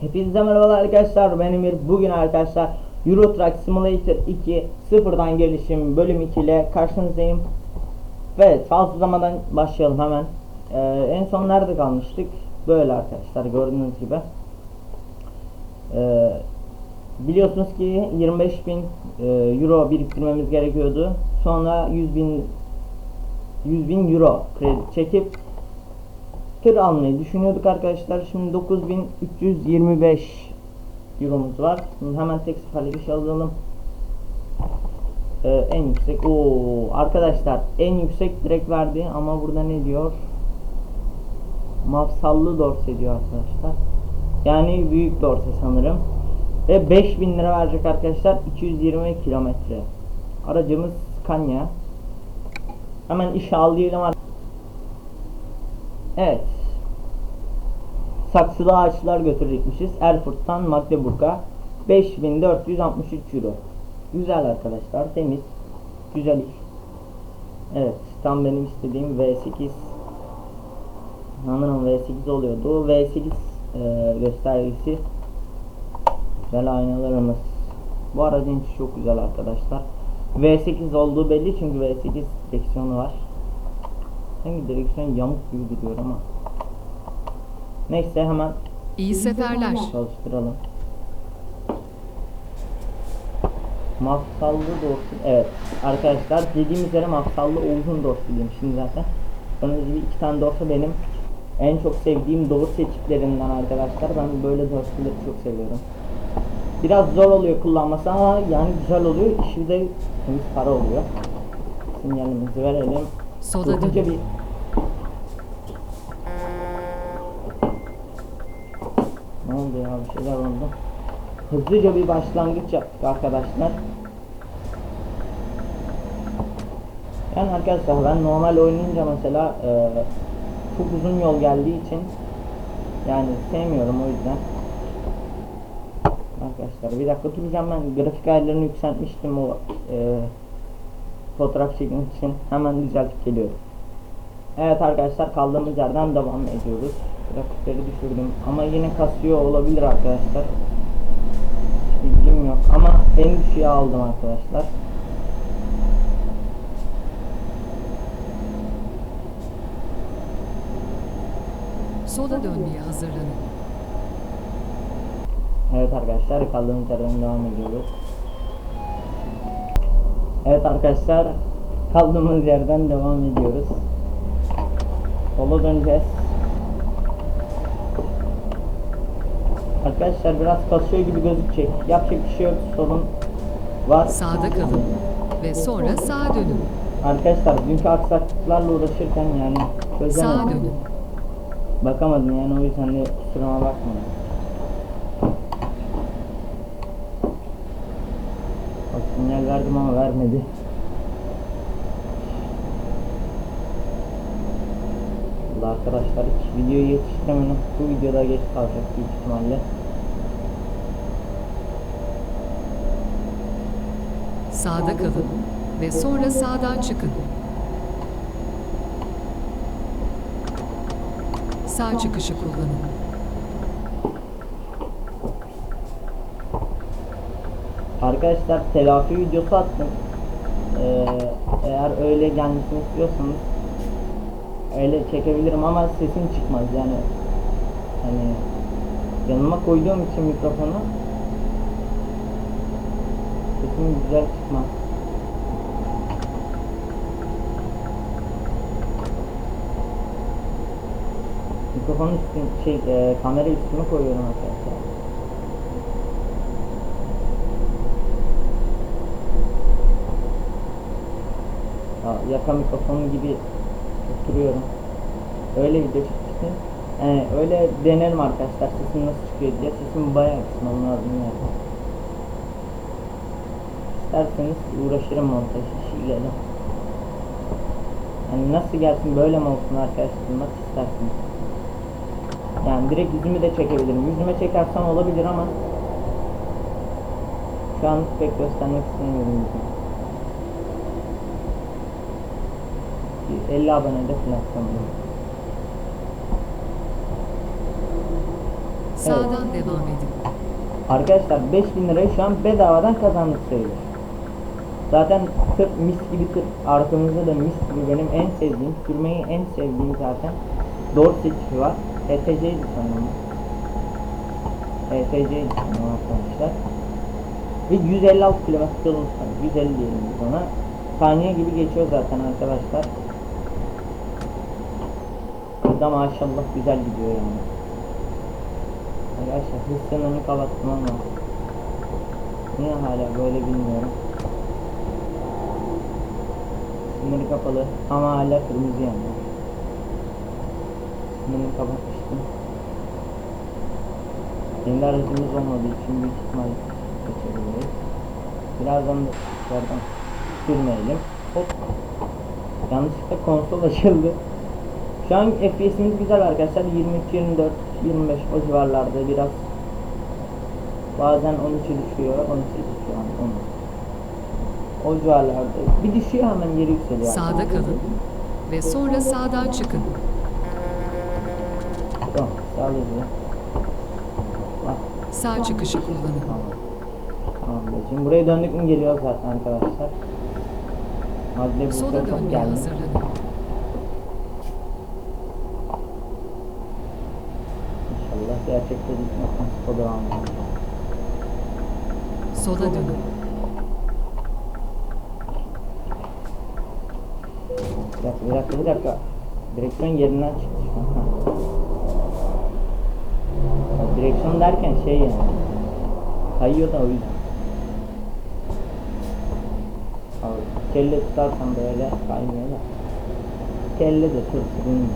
Hepinize merhabalar arkadaşlar. Ben Emir. Bugün arkadaşlar Euro Truck Simulator 2 sıfırdan gelişim bölüm 2 ile karşınızdayım. Evet fazla uzamadan başlayalım hemen. Ee, En son nerede kalmıştık? Böyle arkadaşlar gördüğünüz gibi. Ee, Biliyorsunuz ki 25 bin e, euro biriktirmemiz gerekiyordu. Sonra 100 bin 100 bin euro kredi çekip tır almayı düşünüyorduk arkadaşlar. Şimdi 9325 euromuz var. Şimdi hemen tek seferlik iş alalım. Ee, en yüksek. Oo arkadaşlar en yüksek direkt verdi ama burada ne diyor? Mafsallı dorse diyor arkadaşlar. Yani büyük dorse sanırım. Ve 5000 lira verecek arkadaşlar 220 kilometre. Aracımız Scania. Hemen işe alayım Evet. Saksılı ağaçlar götürecekmişiz. Erfurt'tan Magdeburg'a 5463 euro. Güzel arkadaşlar. Temiz. Güzel iş. Evet. Tam benim istediğim V8 Sanırım V8 oluyordu. V8 e, göstergesi. Güzel aynalarımız. Bu aracın çok güzel arkadaşlar. V8 olduğu belli çünkü V8 direksiyonu var. Sanki direksiyon yamuk gibi duruyor ama. Neyse hemen İyi seferler. çalıştıralım. Mafsallı dorsi. Evet arkadaşlar dediğim üzere mafsallı Oğuz'un dorsiydim şimdi zaten. Gördüğünüz gibi iki tane dorsi benim en çok sevdiğim dorsi çiplerinden arkadaşlar. Ben böyle dorsileri çok seviyorum. Biraz zor oluyor kullanması ama yani güzel oluyor. İşi de temiz para oluyor. Sinyalimizi verelim. Dönün. bir Ya bir şeyler oldu. Hızlıca bir başlangıç yaptık arkadaşlar. Yani arkadaşlar ben normal oynayınca mesela e, çok uzun yol geldiği için yani sevmiyorum o yüzden. Arkadaşlar bir dakika duracağım ben grafik ayarlarını yükseltmiştim o e, fotoğraf çekmek için hemen düzeltip geliyorum. Evet arkadaşlar kaldığımız yerden devam ediyoruz. Grafikleri düşürdüm ama yine kasıyor olabilir arkadaşlar. Bilgim yok ama en düşüğe aldım arkadaşlar. Sola dönmeye hazırlanın. Evet arkadaşlar kaldığımız yerden devam ediyoruz. Evet arkadaşlar kaldığımız yerden devam ediyoruz. Sola döneceğiz. Arkadaşlar biraz kasıyor gibi gözükecek. Yapacak bir şey yok. Sorun var. Sağda kalın ve sonra sağa dönün. Arkadaşlar dünkü aksaklıklarla uğraşırken yani Sağa çözemedim. dönün. Bakamadım yani o yüzden de kusuruma bakmayın. Bak sinyal verdim ama vermedi. Arkadaşlar hiç videoyu yetiştiremedim. Bu videoda geç kalacak büyük ihtimalle. Sağda kalın ve sonra sağdan çıkın. Sağ çıkışı kullanın. Arkadaşlar telafi videosu attım. Ee, eğer öyle gelmesini istiyorsanız öyle çekebilirim ama sesim çıkmaz yani. Hani yanıma koyduğum için mikrofonu sesim güzel çıkmaz. Mikrofonun üstüne şey e, kamera üstüne koyuyorum arkadaşlar. Ya, yaka mikrofonu gibi oturuyorum. Öyle video çıkmıştı. Ee, öyle denerim arkadaşlar sesim nasıl çıkıyor diye. Sesimi bayağı kısmam lazım yani. İsterseniz uğraşırım montaj işiyle de. Yani nasıl gelsin böyle mi olsun arkadaşlar nasıl isterseniz. Yani direkt yüzümü de çekebilirim. Yüzüme çekersem olabilir ama şu an pek göstermek istemiyorum yüzümü. Bir 50 abonede falan sanırım. Sağdan devam edin. Arkadaşlar 5000 lirayı şu an bedavadan kazandık sayılır. Zaten tır mis gibi tır. Arkamızda da mis gibi benim en sevdiğim, sürmeyi en sevdiğim zaten. Dorset'i var. ETC'ydi sanırım. ETC'ydi sanırım arkadaşlar. Ve 156 kilometre yolumuz var. 150 diyelim biz ona. Saniye gibi geçiyor zaten arkadaşlar. Burada maşallah güzel gidiyor yani. Arkadaşlar hız sınırını kapattım ama Niye hala böyle bilmiyorum Sınırı kapalı. Ama hala kırmızı yanıyor Sınırını kapatmıştım. Kendi aracımız olmadığı için büyük ihtimal geçebiliriz Birazdan da dışarıdan sürmeyelim. Hop. Yanlışlıkla konsol açıldı. Şu an FPS'imiz güzel arkadaşlar. 23, 24, 25 o civarlarda biraz. Bazen 13'e düşüyor, 18 şu an 10. O civarlarda. Bir düşüyor hemen geri yükseliyor. Sağda kalın ve sonra sağdan çıkın. Tamam, sağlayıcı. Bak, Sağ çıkışı kullanın. tamam. Tamam babacığım. Buraya döndük mü geliyor zaten arkadaşlar. Madde Sola dönmeye hazırlanın. İnşallah gerçekte gitmezsen soda almayalım. Sola dönün. Bir dakika, bir dakika, bir dakika. Direksiyon yerinden çıktı şu an. Direksiyon derken şey yani. Kayıyor da o yüzden. Abi, kelle tutarsan böyle kaymıyor da. Kelle de tut. Sürünmüyor.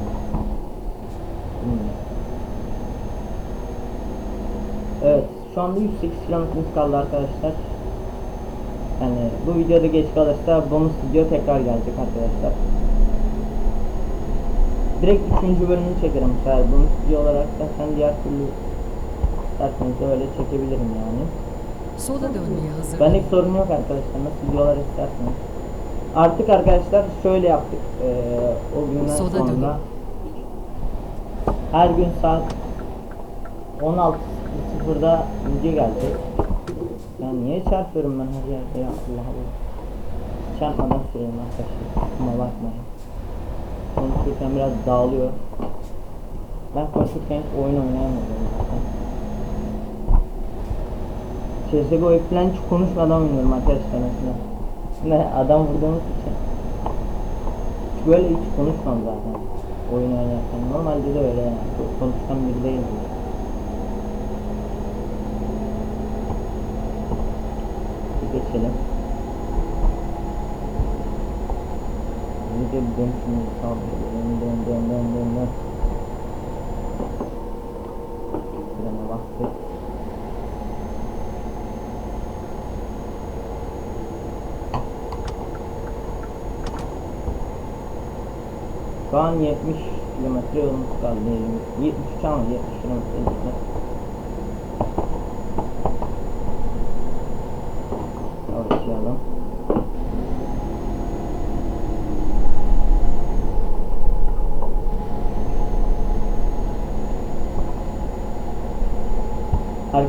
Evet, şu anda 108 kilometremiz kaldı arkadaşlar. Yani bu videoda geç kalırsa bonus video tekrar gelecek arkadaşlar. Direkt 3. bölümünü çekerim bu sefer bonus video olarak da sen diğer türlü isterseniz de öyle çekebilirim yani. Sola dönmeye hazırlanın. Benlik sorun yok arkadaşlar nasıl videolar isterseniz. Artık arkadaşlar şöyle yaptık eee o günden Soda sonra dönün. her gün saat 16.00'da video gelecek. Ya niye çarpıyorum ben her yerde ya Allah Allah. Çarpmadan sürüyorum arkadaşlar. Kuma bakmayın. Konuşurken biraz dağılıyor. Ben konuşurken oyun oynayamıyorum zaten. CSGO falan hiç konuşmadan oynuyorum arkadaşlar mesela. Ne adam vurduğumuz için. Böyle hiç konuşmam zaten. Oyun oynarken. Normalde de öyle yani. Çok konuşkan biri değilim. Geçelim. Dön şimdi dön dön dön dön dön dön. Frene bastık. Şu an 70 kilometre yolumuz kaldı. 73 ama 70 kilometre yolumuz. Yavaşlayalım.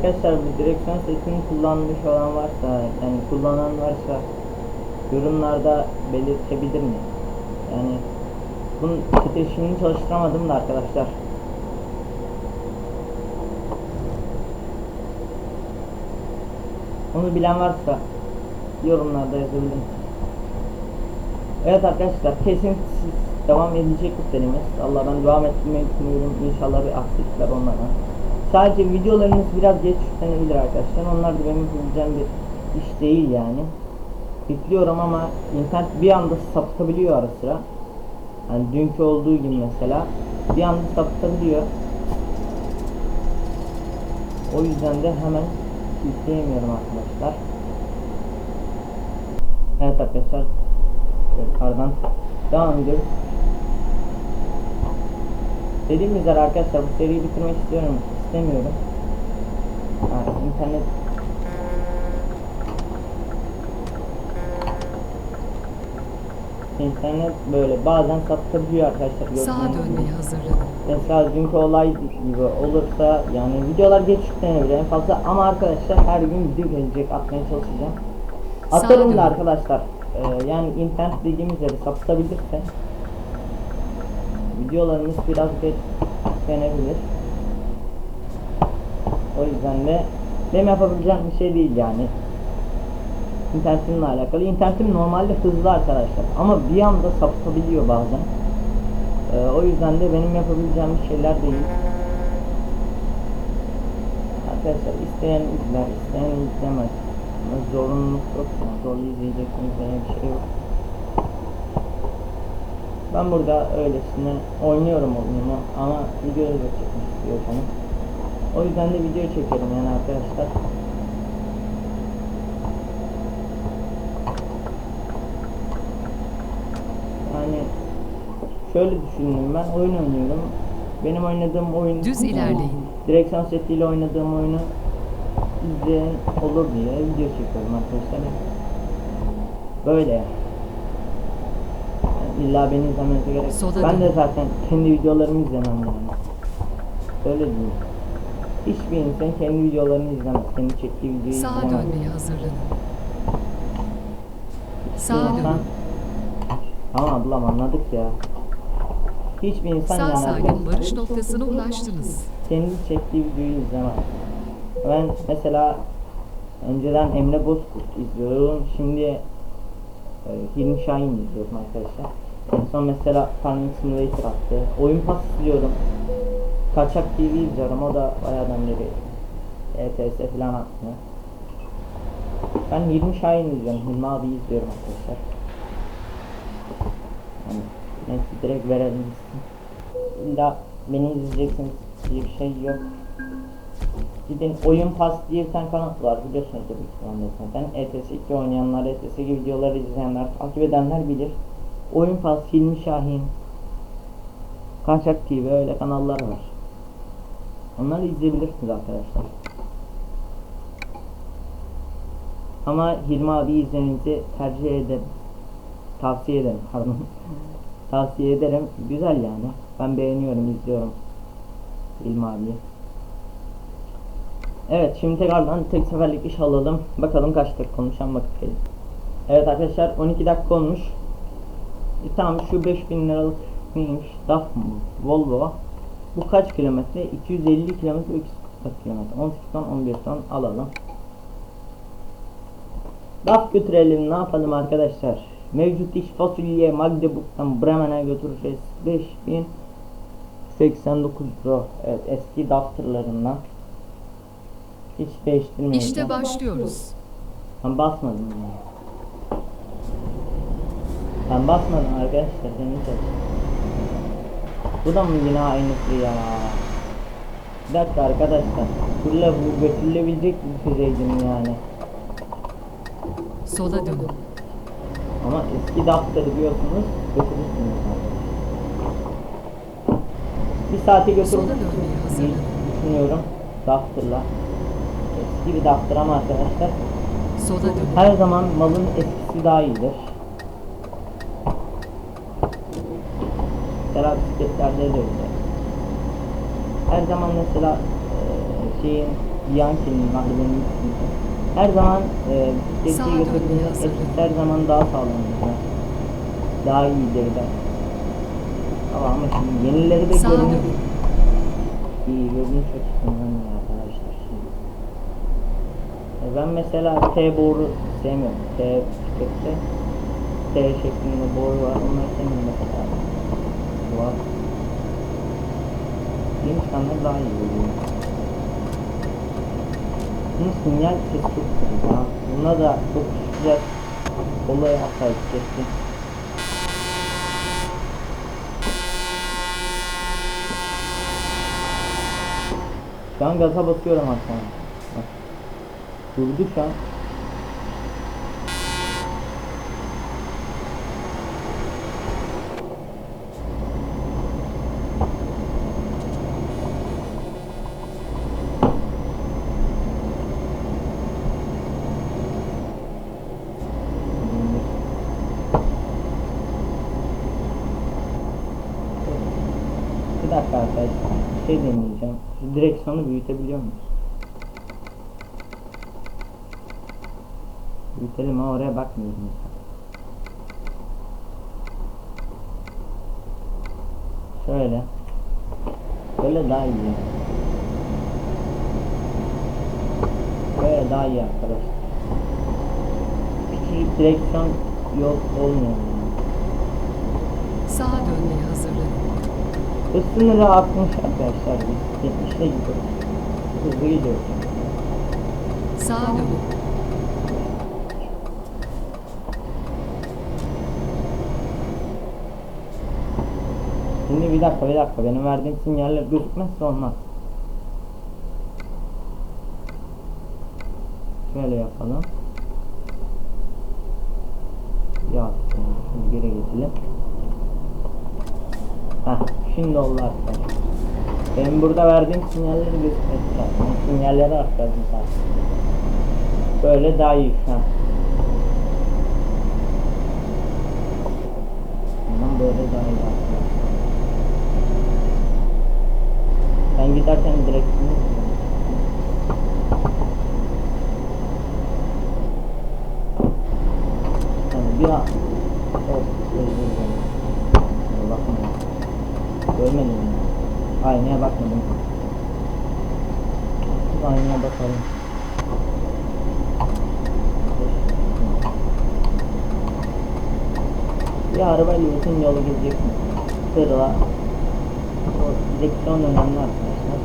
Arkadaşlar bu direksiyon setini kullanmış olan varsa yani kullanan varsa yorumlarda belirtebilir mi? Yani bunun titreşimini çalıştıramadım da arkadaşlar. Onu bilen varsa yorumlarda yazabilir Evet arkadaşlar kesintisiz devam edecek bu serimiz. Allah ben devam etmeyi düşünüyorum. İnşallah bir aksilikler olmadan. Sadece videolarınız biraz geç yüklenebilir arkadaşlar. Onlar da benim yapabileceğim bir iş değil yani. Yüklüyorum ama internet bir anda sapıtabiliyor ara sıra. Yani dünkü olduğu gibi mesela bir anda sapıtabiliyor. O yüzden de hemen yükleyemiyorum arkadaşlar. Evet arkadaşlar yukarıdan devam ediyoruz. Dediğim üzere arkadaşlar bu seriyi bitirmek istiyorum istemiyorum. Yani internet internet böyle bazen saptabiliyor arkadaşlar. Sağa gördüğünüz gibi. dönmeye hazırlanın. Mesela dünkü olay gibi olursa yani videolar geç yüklenebilir en fazla ama arkadaşlar her gün video gelecek atmaya çalışacağım. Atarım da arkadaşlar Ee, yani internet dediğimiz yere saptabilirse videolarımız biraz geç yüklenebilir. O yüzden de benim yapabileceğim bir şey değil yani. İnternetimle alakalı. İnternetim normalde hızlı arkadaşlar ama bir anda saptabiliyor bazen. Ee, o yüzden de benim yapabileceğim şeyler değil. Arkadaşlar isteyen izler, isteyen izlemez. Zorunluluk yok. Zorla izleyeceksiniz diye bir şey yok. Ben burada öylesine oynuyorum oyunumu ama video da çekmek istiyorsam. O yüzden de video çekerim yani arkadaşlar. Yani şöyle düşündüm ben oyun oynuyorum. Benim oynadığım oyun Düz ilerleyin. direksiyon setiyle oynadığım oyunu izleyen olur diye video çekiyorum arkadaşlar. Böyle yani. İlla beni izlemenize gerek. Soda Ben de zaten kendi videolarımı izlemem yani. Öyle diyeyim. Hiçbir insan kendi videolarını izlemez. Kendi çektiği videoyu Sağa izlemez. dönmeye hazırlanın. Sağa İnsan- dönün. Tamam ablam anladık ya. Hiçbir insan Sağ yani salim varış noktasına ulaştınız. kendi çektiği videoyu izlemez. Ben mesela önceden Emre Bozkurt izliyorum. Şimdi e, Hilmi Şahin izliyorum arkadaşlar. En son mesela Farming Simulator attı. Oyun Pass izliyorum. Kaçak TV izliyorum. O da bayağıdan beri ETS falan attı. Ben Hilmi Şahin izliyorum. Hilmi abi izliyorum arkadaşlar. Yani neyse direkt verelim. İlla beni izleyeceksiniz diye bir şey yok. Gidin oyun pas diye bir tane kanal var biliyorsunuz tabii ki da zaten. ETS 2 oynayanlar, ETS gibi videoları izleyenler, takip edenler bilir. Oyun pas, Hilmi Şahin, Kaçak TV öyle kanallar var. Onları izleyebilirsiniz arkadaşlar. Ama Hilmi abi izlemenizi tercih ederim. Tavsiye ederim pardon. Tavsiye ederim. Güzel yani. Ben beğeniyorum, izliyorum. Hilmi abiyi. Evet şimdi tekrardan tek seferlik iş alalım. Bakalım kaç dakika konuşan vakit gelir. Evet arkadaşlar 12 dakika olmuş. E, tamam şu 5000 liralık neymiş? DAF mı? Volvo. Bu kaç kilometre? 250 kilometre 340 kilometre. 18 ton 11 ton alalım. DAF götürelim ne yapalım arkadaşlar? Mevcut iş fasulye Magdeburg'dan Bremen'e götüreceğiz. 5089 euro. Evet eski DAF tırlarından. Hiç değiştirmeyeceğim. İşte başlıyoruz. Ben basmadım. Ben basmadım arkadaşlar senin seç. Bu da mı yine aynısı ya? Bir dakika arkadaşlar. Fırla bu götürülebilecek bir füzeydim yani. Sola dönün. Ama eski daftır diyorsunuz götürürsünüz. Bir saate götürür Sola dönmeye hazırlanın. düşünüyorum. Daftırla. Eski bir daftır ama arkadaşlar. Sola dönün. Her zaman malın eskisi daha iyidir. Mesela bisikletlerde de öyle. Her zaman mesela eee, şeyin Bianchi'nin vardı benim. Her zaman Sağa bisikleti hazırlanın. eskisi her zaman daha sağlamdır. Daha iyidir de. Ama, ama şimdi yenileri de dönün. iyi görünüş açısından ya arkadaşlar. E, Ben mesela T boru sevmiyorum. T tükette T şeklinde boru var. Onları sevmiyorum mesela. Var. Çıkanlar daha iyi oluyor. Bunun sinyal kötü ya. Buna da çok güzel olay yapsaydık keşke. Şu an gaza basıyorum. Bak. Durdu şu an. Şey deneyeceğim. Şu direksiyonu büyütebiliyor muyuz? Büyütelim ama oraya bakmıyorum. Şöyle. Böyle daha iyi. Böyle daha iyi arkadaşlar. Küçücük direksiyon yok olmuyor. Sağa dönmeye hazırlanın. Sınırı 60 arkadaşlar biz 70'e gidiyoruz. Hızlı gidiyoruz. Sağa dönün. Şimdi bir dakika bir dakika benim verdiğim sinyaller gözükmezse olmaz. Şöyle yapalım. Ya şimdi geri geçelim. Heh, oldu arkadaşlar. Benim burada verdiğim sinyalleri gözükmesi lazım. Sinyalleri aktardım zaten. Böyle daha iyi şu an. Bundan böyle daha iyi arkadaşlar. Sen giderken direksiyonu Yani bir an Of özür dilerim. Kusura bakma. Görmedim ya. Aynaya bakmadım. Şu aynaya bakalım. Bir arabayla uzun yolu gidecek mi? Tırla. O direksiyon önemli arkadaşlar.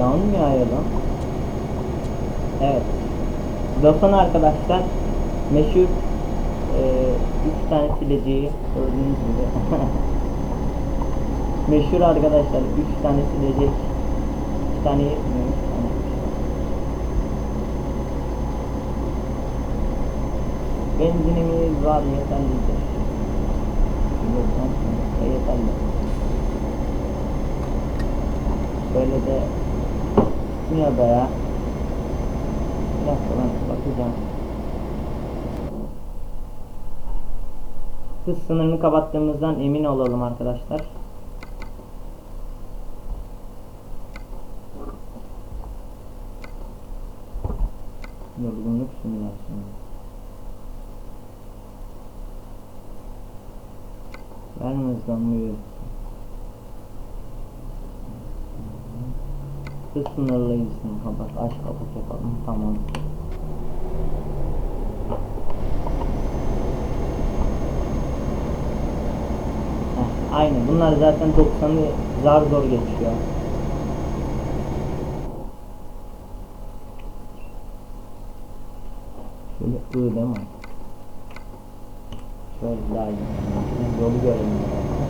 Yağmur mu yağıyor lan? Evet. Dofan arkadaşlar meşhur e, üç tane sileceği gördüğünüz gibi. meşhur arkadaşlar üç tane silecek. İki tane yetmiyor. Benzinimiz var yeterlidir. Sonra yeterli. Böyle de tutmuyor be. Dakika ben bakacağım. Hız sınırını kapattığımızdan emin olalım arkadaşlar. Yorgunluk simülasyonu. Vermez damlıyor. Hız sınırlayıcısını kapat. Aç kapat yapalım. Tamam. Aynı. Bunlar zaten 90'ı zar zor geçiyor. Şöyle I değil mi? Şöyle daha iyi. Yolu görelim. beraber.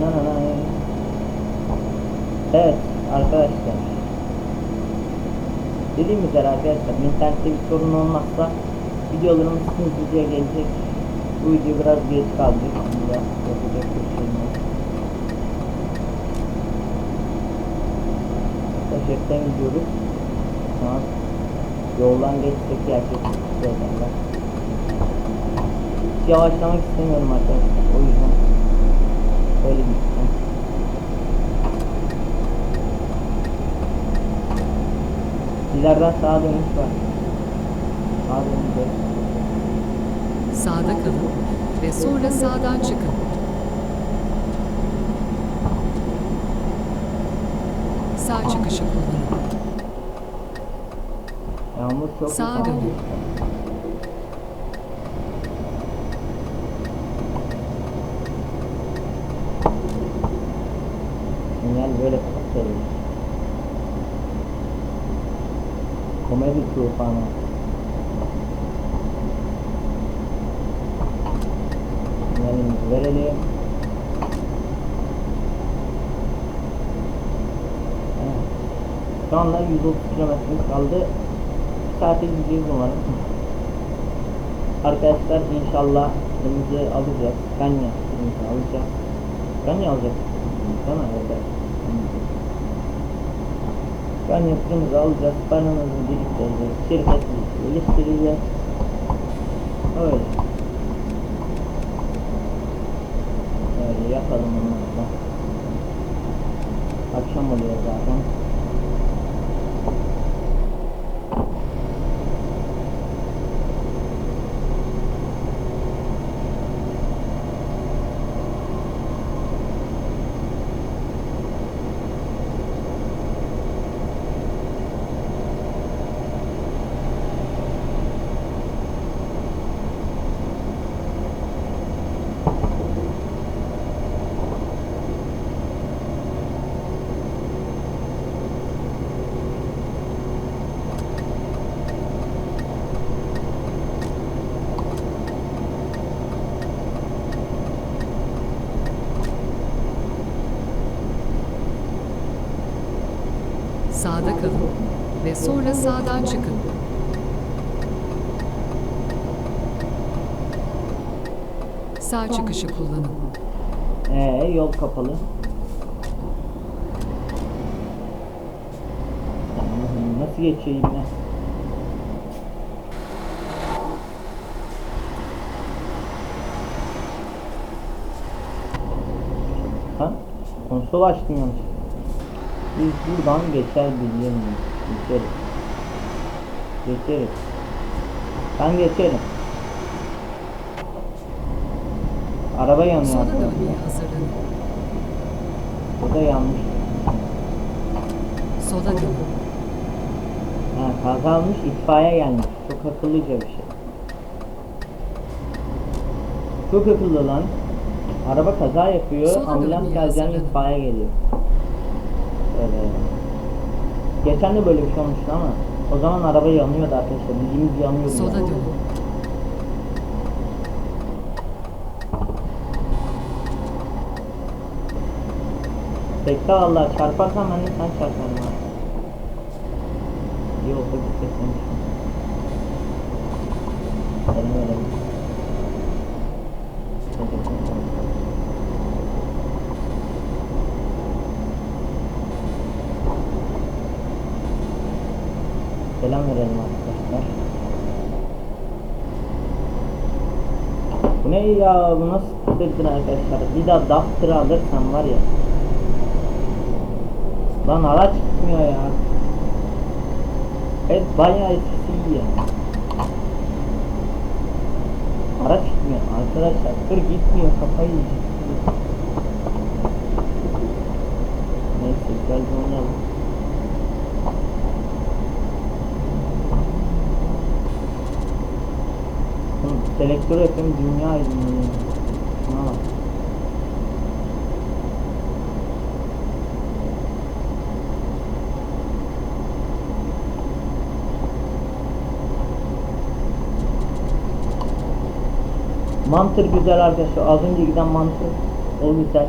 Nananay. Evet arkadaşlar. Dediğim üzere arkadaşlar internette bir sorun olmazsa videolarımız hızlıca gelecek. Bu video biraz geç kaldı. Biraz yapacak bir şey gidiyoruz. Şu an yoldan geçsek gerçekten ederler. Hiç yavaşlamak istemiyorum arkadaşlar. O yüzden böyle gideceğim. İleriden sağa dönüş var. Sağa döneceğiz. Sağda kalın ve sonra sağdan çıkın. Sağ çıkışı kullanın. Yağmur çok Sağa dönün. Sinyal böyle kapatıyor. Komedi tufanı. Sinyalimizi verelim. Evet. Şu anda 130 kilometremiz kaldı. Bir saate gideceğiz umarım. Arkadaşlar inşallah kırmızı alacağız. Ganya kırmızı alacağız. Ganya alacağız. Değil mi? Ganya kırmızı alacağız. Paramızı biriktireceğiz. Şirketimizi geliştireceğiz. Öyle. Öyle yapalım onları da. Akşam oluyor zaten. Sağda kalın ve sonra sağdan çıkın. Sağ çıkışı kullanın. Ee yol kapalı. Nasıl geçeyim ben? Ha? Konsol açtım yanlış. Biz buradan geçer biliyor muyuz? Geçeriz. Geçeriz. Ben geçerim. Araba yanıyor. Sola dönmeye hazırlanın. Bu da yanlış. Sola dönün. Ha, kaza olmuş itfaiye gelmiş. Çok akıllıca bir şey. Çok akıllı lan. Araba kaza yapıyor, Sola ambulans geleceğine itfaiye geliyor. Öyle. Geçen de böyle bir şey olmuştu ama o zaman araba yanıyordu arkadaşlar. Bildiğimiz yanıyordu. Sola yani. dönün. Bekle valla çarparsan ben de sen çarparım ha. İyi olsa gitseklemişim. Elim öyle. Selam verelim arkadaşlar. Bu ne ya bu nasıl tüketirdin arkadaşlar? Bir daha Duster alırsan var ya. Lan araç gitmiyor ya. Evet bayağı eskisi iyi ya. Araç gitmiyor arkadaşlar. Tır gitmiyor kafayı yiyecek. Neyse güzel bir oynayalım. Hı, Selektör yapayım dünya aydınlanıyor. Şuna bak. Mantır güzel arkadaşlar. Az önce giden mantır. O güzel.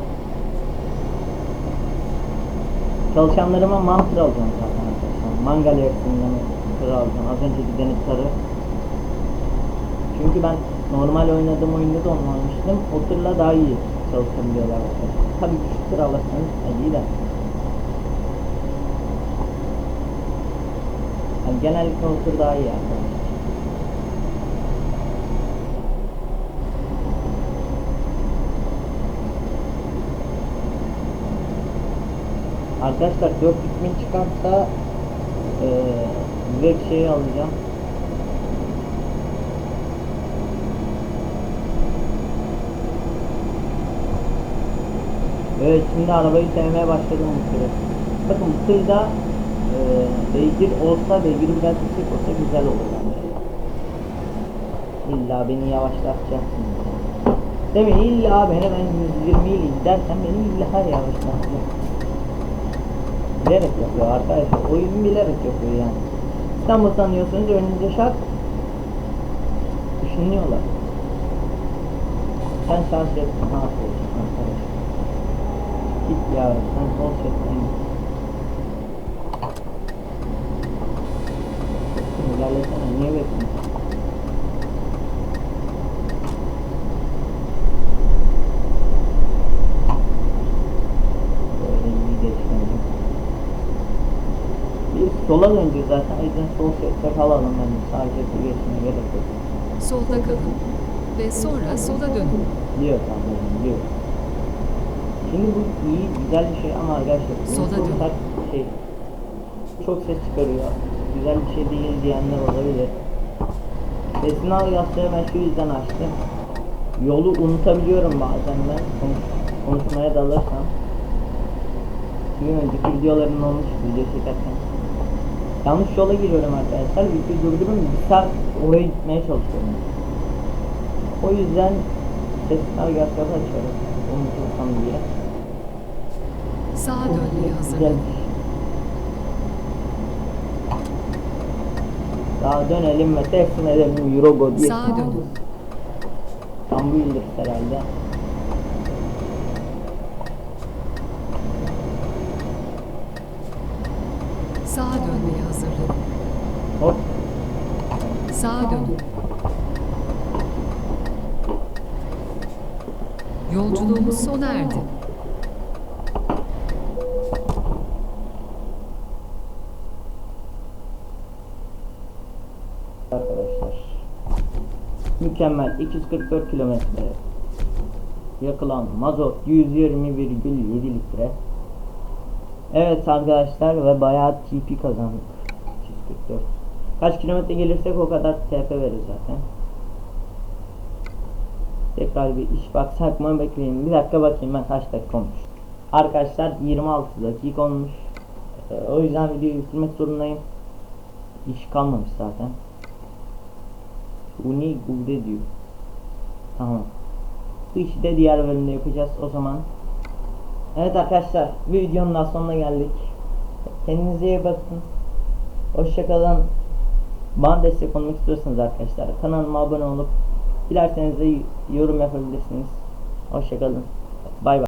Çalışanlarıma mantır alacağım zaten arkadaşlar. Mangal yaksından tır alacağım. Az önce gideni sarı. Çünkü ben normal oynadığım oyunda da onu almıştım. O tırla daha iyi çalışabiliyorlar arkadaşlar. Tabii küçük tır alırsanız iyi de. Yani genellikle o tır daha iyi arkadaşlar. Arkadaşlar 4 bin çıkarsa eee direkt şeyi alacağım. Evet şimdi arabayı sevmeye başladım bu tırı. Bakın tırda eee beygir olsa beygiri biraz yüksek olsa güzel olur bence. İlla beni yavaşlatacaksın. Mi? İlla beni ben 120 ile gidersen beni illa yavaşlatacaksın. Bilerek yapıyor arkadaşlar. Oyun bilerek yapıyor yani. İstanbul sanıyorsunuz önünüze şart. Düşünüyorlar. Sen sağ şeritte ne yapıyorsun arkadaş? Git ya sen son setten şey İlerlesene niye bekliyorsun? sola döndü zaten. O yüzden sol şeritte kalalım yani sadece bu geçmeye gerek yok. Solda kalın ve sonra sola dönün. Diyor tabii, diyor. Şimdi bu iyi güzel bir şey ama arkadaşlar bu Sola çok sert bir şey. Çok ses çıkarıyor. Güzel bir şey değil diyenler olabilir. Ses navigasyonu ben şu yüzden açtım. Yolu unutabiliyorum bazen ben konuş- konuşmaya dalırsam. Bir önceki videoların olmuş video çekerken. Yanlış yola giriyorum arkadaşlar. Videoyu durdururum. Bir saat oraya gitmeye çalışıyorum. O yüzden ses navigasyonu açıyorum. Unutursam diye. Sağa dönmeye hazırlanın. Daha dönelim ve teslim edelim Eurogo diye. Sağa dönün. Tam bu herhalde. Sağa dönmeye hazırlanın. Hop. Sağa dönün. Yolculuğumuz sona erdi. Arkadaşlar. Mükemmel 244 kilometre. Yakılan mazot 120,7 litre. Evet arkadaşlar ve bayağı TP kazandık. 244. Kaç kilometre gelirsek o kadar TP verir zaten. Tekrar bir iş baksak mı bekleyin. Bir dakika bakayım ben kaç dakika olmuş. Arkadaşlar 26 dakika olmuş. Ee, o yüzden videoyu bitirmek zorundayım. İş kalmamış zaten. Bu ne Gude diyor. Tamam. Bu işi de diğer bölümde yapacağız o zaman. Evet arkadaşlar videonun daha sonuna geldik. Kendinize iyi bakın. Hoşçakalın. Bana destek olmak istiyorsanız arkadaşlar kanalıma abone olup dilerseniz de yorum yapabilirsiniz. Hoşçakalın. Bay bay.